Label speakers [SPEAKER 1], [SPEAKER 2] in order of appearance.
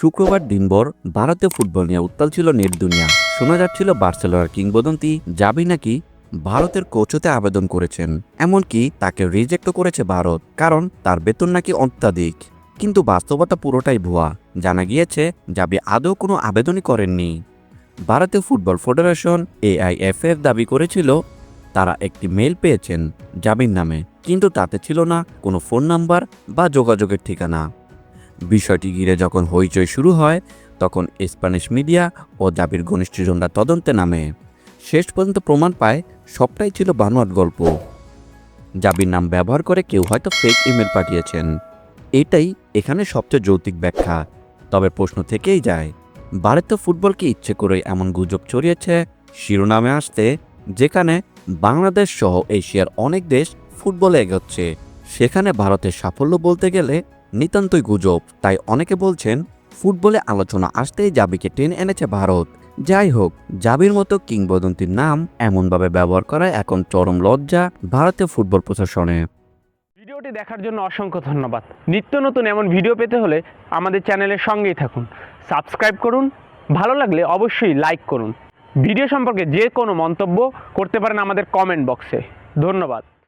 [SPEAKER 1] শুক্রবার দিনভর ভারতীয় ফুটবল নিয়ে উত্তাল ছিল নেট দুনিয়া। শোনা যাচ্ছিল বার্সেলোনার কিংবদন্তি যাবি নাকি ভারতের কোচ হতে আবেদন করেছেন। এমনকি তাকে রিজেক্টও করেছে ভারত, কারণ তার বেতন নাকি অত্যাধিক। কিন্তু বাস্তবতা পুরোটাই ভুয়া। জানা গিয়েছে জাবি আদৌ কোনো আবেদনই করেননি। ভারতীয় ফুটবল ফেডারেশন এআইএফএফ দাবি করেছিল, তারা একটি মেল পেয়েছেন জাবির নামে। কিন্তু তাতে ছিল না কোনো ফোন নাম্বার বা যোগাযোগের ঠিকানা। বিষয়টি ঘিরে যখন হইচই শুরু হয়, তখন স্প্যানিশ মিডিয়া ও জাবির ঘনিষ্ঠজনরা তদন্তে নামে। শেষ পর্যন্ত প্রমাণ পায়, সবটাই ছিল বানোয়াট গল্প। জাবির নাম ব্যবহার করে কেউ হয়তো ফেক ইমেল পাঠিয়েছেন। এটাই এখানে সবচেয়ে যৌতিক ব্যাখ্যা। তবে প্রশ্ন থেকেই যায়, ভারতীয় ফুটবলকে ইচ্ছে করে এমন গুজব ছড়িয়েছে, শিরোনামে আসতে, যেখানে বাংলাদেশ সহ এশিয়ার অনেক দেশ ফুটবলে এগোচ্ছে। সেখানে ভারতের সাফল্য বলতে গেলে নিতান্তই গুজব, তাই অনেকে বলছেন, ফুটবলে আলোচনা আসতেই জাবিকে টেনে এনেছে ভারত। যাই হোক, জাবির মতো কিংবদন্তির নাম এমনভাবে ব্যবহার করায় এখন চরম লজ্জা ভারতীয় ফুটবল প্রশাসনে।
[SPEAKER 2] ভিডিওটি দেখার জন্য অসংখ্য ধন্যবাদ। নিত্য নতুন এমন ভিডিও পেতে হলে আমাদের চ্যানেলের সঙ্গেই থাকুন। সাবস্ক্রাইব করুন, ভালো লাগলে অবশ্যই লাইক করুন। ভিডিও সম্পর্কে যে কোনো মন্তব্য করতে পারেন আমাদের কমেন্ট বক্সে। ধন্যবাদ।